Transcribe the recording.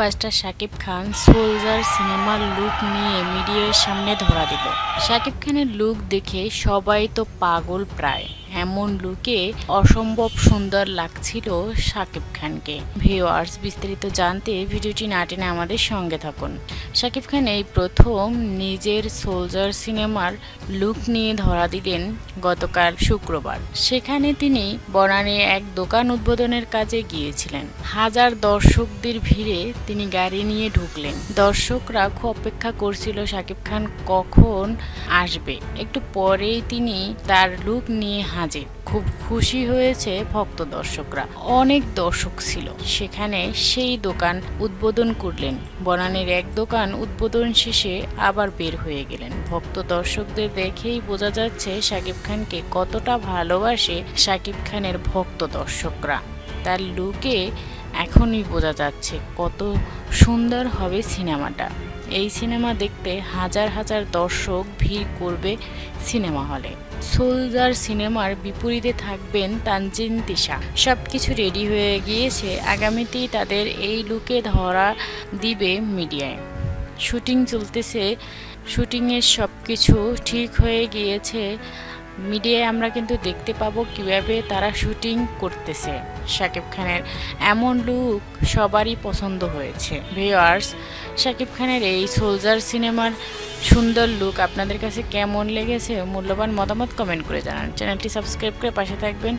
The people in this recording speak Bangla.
ব্লকবাস্টার শাকিব খান সোলজার সিনেমার লুক নিয়ে মিডিয়ার সামনে ধরা দিল। শাকিব খানের লুক দেখে সবাই তো পাগল প্রায়। এমন লুকে অসম্ভব সুন্দর লাগছিল শাকিব খানকে। ভিওয়ার্স বিস্তারিত জানতে ভিডিওটি না আমাদের সঙ্গে থাকুন। শাকিব খান এই প্রথম নিজের সোলজার সিনেমার লুক নিয়ে ধরা দিলেন গতকাল শুক্রবার। সেখানে তিনি বনানী এক দোকান উদ্বোধনের কাজে গিয়েছিলেন। হাজার দর্শকদের ভিড়ে তিনি গাড়ি নিয়ে ঢুকলেন। দর্শকরা খুব অপেক্ষা করছিল শাকিব খান কখন আসবে। একটু পরেই তিনি তার লুক নিয়ে হাজির। খুব খুশি হয়েছে ভক্ত দর্শকরা। অনেক দর্শক ছিল। সেখানে সেই দোকান উদ্বোধন করলেন। বনানীর এক দোকান উদ্বোধন শেষে আবার বের হয়ে গেলেন। ভক্ত দর্শকদের দেখেই বোঝা যাচ্ছে শাকিব খানকে কতটা ভালোবাসে শাকিব খানের ভক্ত দর্শকরা। তার লুকে এখনই বোঝা যাচ্ছে কত সুন্দর হবে সিনেমাটা। এই সিনেমা দেখতে হাজার হাজার দর্শক ভিড় করবে সিনেমা হলে। সোলজার সিনেমার বিপরীতে থাকবেন তানজিন তিশা। সব কিছু রেডি হয়ে গিয়েছে, আগামীতেই তাদের এই লুকে ধরা দিবে মিডিয়ায়। শুটিং চলতেছে, শুটিংয়ের সব কিছু ঠিক হয়ে গিয়েছে। মিডিয়ায় আমরা কিন্তু দেখতে পাবো কীভাবে তারা শুটিং করতেছে। শাকিব খানের এমন লুক সবারই পছন্দ হয়েছে। ভিওয়ার্স শাকিব খানের এই সোলজার সিনেমার সুন্দর লুক আপনাদের কাছে কেমন লেগেছে? মূল্যবান মতামত কমেন্ট করে জানান। চ্যানেলটি সাবস্ক্রাইব করে পাশে থাকবেন।